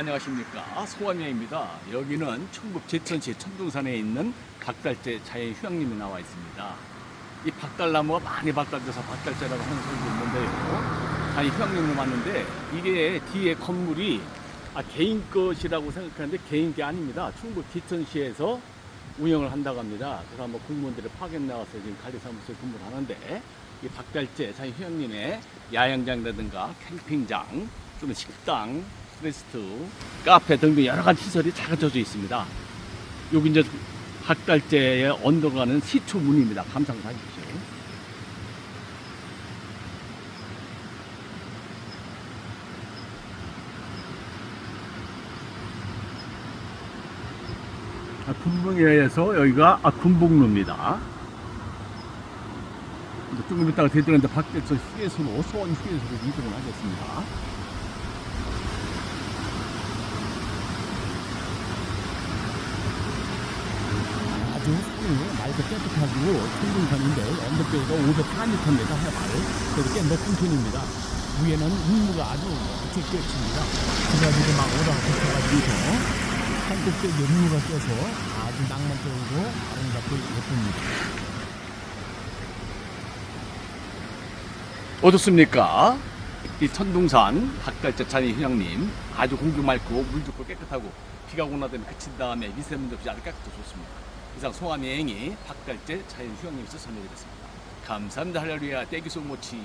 안녕하십니까. 소원여입니다. 여기는 충북 제천시 천둥산에 있는 박달재 자연휴양림이 나와 있습니다. 이 박달나무가 많이 박달돼서 박달재라고 하는 소리도 있는데요. 자연휴양림을 왔는데 이게 뒤에 건물이 아, 개인 것이라고 생각하는데 개인 게 아닙니다. 충북 제천시에서 운영을 한다고 합니다. 그래서 한번 공무원들이 파견 나와서 지금 관리사무소에 근무를 하는데 이 박달재 자연휴양림의 야영장이라든가 캠핑장 또는 식당 레스트, 카페 등등 여러 가지 시설이 잘 갖춰져 있습니다. 여기 이제 학달제에 언덕가는 시초문입니다. 감상을 하십시오. 아, 군봉에서 여기가 아, 군복로입니다. 이제 조금 있다가 대전한테 밖에서 휴게소로 소원 휴게소로 이동을 하겠습니다. 아주 맑고 깨끗하고 천둥산인데 언덕교가 504m입니다 해발 그래도 꽤 높은 편입니다 위에는 운무가 아주 멋지게 껴있습니다 그래가지고 막 붙어가지고 산꼭대기에 운무가 껴서 아주 낭만적이고 아름답고 예쁩니다 어떻습니까? 이 천둥산 박달재 자니 휴양림 아주 공기 맑고 물 좋고 깨끗하고 비가 오나 되면 그친 다음에 미세먼지 없이 아주 깨끗하고 좋습니다. 이상 송암 여행이 박달재 자연 휴양림에서 전해드렸습니다. 감사합니다. 할렐루야 떼기송 모치